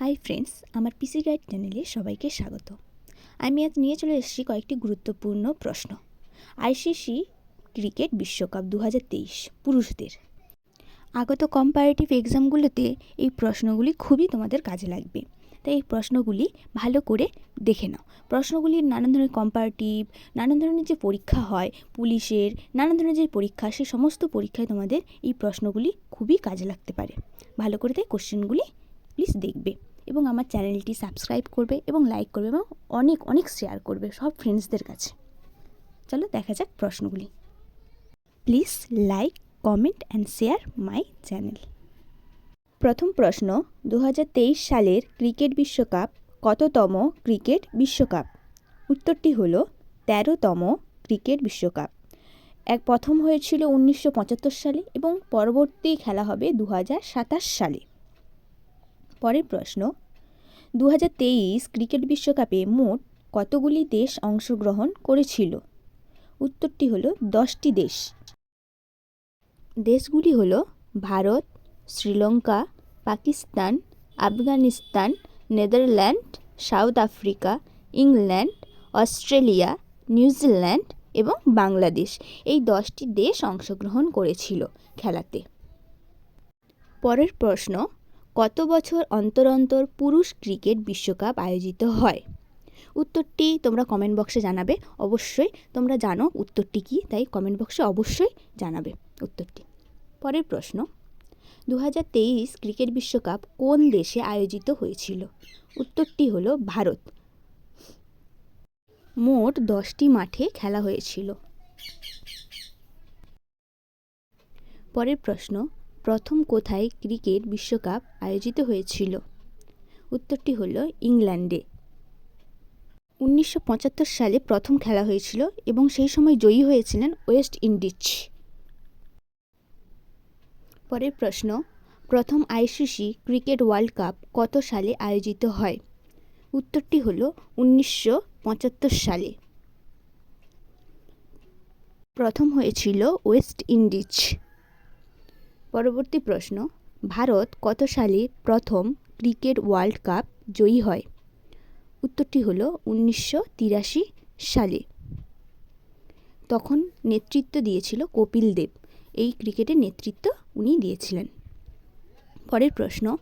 Hi friends, আমার পিসি guide চ্যানেলে সবাইকে স্বাগত। আমি আজ নিয়ে চলে এসেছি কয়েকটি গুরুত্বপূর্ণ প্রশ্ন। আইসিসি ক্রিকেট বিশ্বকাপ দু হাজার তেইশ, পুরুষদের। আগত কম্পারেটিভ এক্সামগুলোতে এই প্রশ্নগুলি খুবই তোমাদের কাজে লাগবে। তাই এই প্রশ্নগুলি ভালো করে দেখে নাও। প্রশ্নগুলির নানান ধরনের কম্পারেটিভ নানান ধরনের যে পরীক্ষা হয়, পুলিশের, নানান ধরনের যে পরীক্ষা, সে সমস্ত পরীক্ষায় তোমাদের এই প্রশ্নগুলি খুবই কাজে লাগতে পারে। ভালো করে তাই কোশ্চেনগুলি প্লিজ দেখবে। এবং আমার চ্যানেলটি সাবস্ক্রাইব করবে এবং লাইক করবে এবং অনেক অনেক শেয়ার করবে সব ফ্রেন্ডসদের কাছে। চলো দেখা যাক প্রশ্নগুলি। Please like comment and share my channel প্রথম প্রশ্ন দু হাজার তেইশ সালের ক্রিকেট বিশ্বকাপ কততম ক্রিকেট বিশ্বকাপ? উত্তরটি হল, তেরোতম ক্রিকেট বিশ্বকাপ। এক প্রথম হয়েছিল উনিশশো পঁচাত্তর সালে এবং পরবর্তী খেলা হবে দু হাজার সাতাশ সালে। পরের প্রশ্ন। দু হাজার তেইশ ক্রিকেট বিশ্বকাপে মোট কতগুলি দেশ অংশগ্রহণ করেছিল? উত্তরটি হল দশটি দেশ। দেশগুলি হল Bharat, Sri Lanka, Pakistan, Afghanistan, Netherland, South Africa, England, Australia, New Zealand এবং বাংলাদেশ এই দশটি দেশ অংশগ্রহণ করেছিল খেলাতে। পরের প্রশ্ন কত বছর অন্তর অন্তর পুরুষ ক্রিকেট বিশ্বকাপ আয়োজিত হয়? উত্তরটি তোমরা কমেন্ট বক্সে জানাবে। অবশ্যই তোমরা জানো উত্তরটি কী, তাই কমেন্ট বক্সে অবশ্যই জানাবে উত্তরটি। পরের প্রশ্ন দু তেইশ ক্রিকেট বিশ্বকাপ কোন দেশে আয়োজিত হয়েছিল? উত্তরটি হল ভারত। মোট দশটি মাঠে খেলা হয়েছিল। পরের প্রশ্ন প্রথম কোথায় ক্রিকেট বিশ্বকাপ আয়োজিত হয়েছিল? উত্তরটি হল ইংল্যান্ডে। উনিশশো পঁচাত্তর সালে প্রথম খেলা হয়েছিল এবং সেই সময় জয়ী হয়েছিলেন ওয়েস্ট ইন্ডিজ। পরের প্রশ্ন, প্রথম আইসিসি ক্রিকেট ওয়ার্ল্ড কাপ কত সালে আয়োজিত হয়? উত্তরটি হল উনিশশো পঁচাত্তর সালে। প্রথম হয়েছিল ওয়েস্ট ইন্ডিজ। পরবর্তী প্রশ্ন, ভারত কত সালে প্রথম ক্রিকেট ওয়ার্ল্ড কাপ জয়ী হয়? উত্তরটি হলো উনিশশো তিরাশি সালে। তখন নেতৃত্ব দিয়েছিল কপিল দেব। এই ক্রিকেটের নেতৃত্ব উনি দিয়েছিলেন। পরের প্রশ্ন,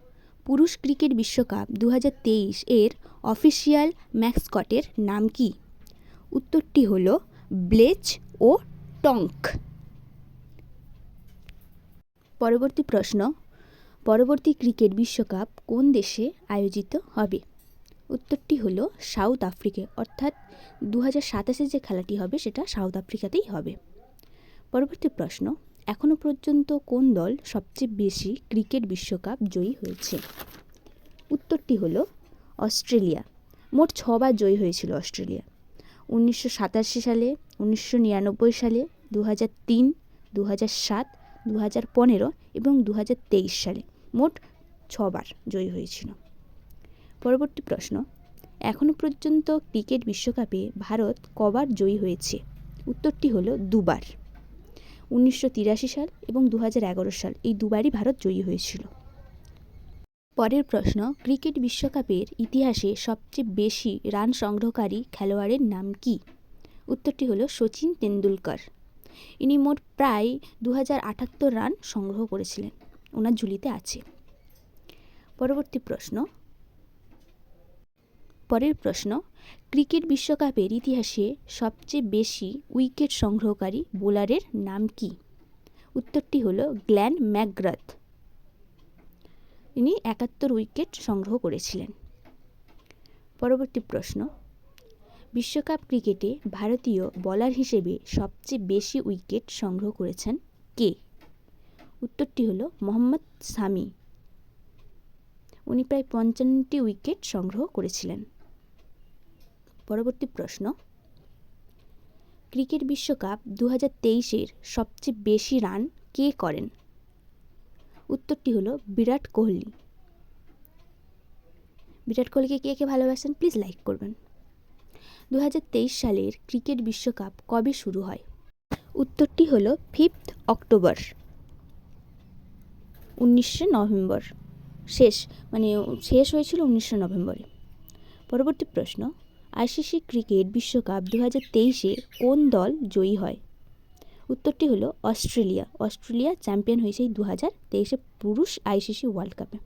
পুরুষ ক্রিকেট বিশ্বকাপ দু হাজার তেইশ এর অফিসিয়াল ম্যাক্সকটের নাম কি? উত্তরটি হল ব্লেচ ও টঙ্ক। পরবর্তী প্রশ্ন, পরবর্তী ক্রিকেট বিশ্বকাপ কোন দেশে আয়োজিত হবে? উত্তরটি হলো সাউথ আফ্রিকা, অর্থাৎ দু হাজার সাতাশে যে খেলাটি হবে সেটা সাউথ আফ্রিকাতেই হবে। পরবর্তী প্রশ্ন এখনও পর্যন্ত কোন দল সবচেয়ে বেশি ক্রিকেট বিশ্বকাপ জয়ী হয়েছে? উত্তরটি হলো অস্ট্রেলিয়া। মোট ছবার জয়ী হয়েছিল অস্ট্রেলিয়া। উনিশশো সাতাশি সালে, উনিশশো নিরানব্বই সালে দু হাজার তিন দু হাজার সাত দু হাজার পনেরো এবং দু হাজার তেইশ সালে মোট ছবার জয়ী হয়েছিল। পরবর্তী প্রশ্ন এখনও পর্যন্ত ক্রিকেট বিশ্বকাপে ভারত কবার জয়ী হয়েছে? উত্তরটি হলো দুবার। উনিশশো তিরাশি সাল এবং দু এগারো সাল এই দুবারই ভারত জয়ী হয়েছিল। পরের প্রশ্ন, ক্রিকেট বিশ্বকাপের ইতিহাসে সবচেয়ে বেশি রান সংগ্রহকারী খেলোয়াড়ের নাম কি? উত্তরটি হলো সচিন তেন্ডুলকর। ইনি মোট প্রায় দু হাজার আটাত্তর রান সংগ্রহ করেছিলেন। ওনার ঝুলিতে আছে। পরবর্তী প্রশ্ন। পরের প্রশ্ন, ক্রিকেট বিশ্বকাপের ইতিহাসে সবচেয়ে বেশি উইকেট সংগ্রহকারী বোলারের নাম কি? উত্তরটি হলো গ্ল্যান ম্যাকগ্রাথ। ইনি একাত্তর উইকেট সংগ্রহ করেছিলেন। পরবর্তী প্রশ্ন বিশ্বকাপ ক্রিকেটে ভারতীয় বলার হিসেবে সবচেয়ে বেশি উইকেট সংগ্রহ করেছেন কে? উত্তরটি হলো মোহাম্মদ সামি। উনি প্রায় পঞ্চান্নটি উইকেট সংগ্রহ করেছিলেন। পরবর্তী প্রশ্ন। ক্রিকেট বিশ্বকাপ দু হাজার তেইশের সবচেয়ে বেশি রান কে করেন? উত্তরটি হলো বিরাট কোহলি। বিরাট কোহলিকে কে কে ভালোবাসেন? প্লিজ লাইক করবেন। দু হাজার তেইশ সালের ক্রিকেট বিশ্বকাপ কবে শুরু হয়? উত্তরটি হল ফিফথ অক্টোবর উনিশশো নভেম্বর। শেষ মানে শেষ হয়েছিল উনিশশো নভেম্বরে। পরবর্তী প্রশ্ন, আইসিসি ক্রিকেট বিশ্বকাপ দু হাজার তেইশে কোন দল জয়ী হয়? উত্তরটি হলো অস্ট্রেলিয়া। অস্ট্রেলিয়া চ্যাম্পিয়ন হয়েছে দু হাজার তেইশে পুরুষ আইসিসি ওয়ার্ল্ড কাপে।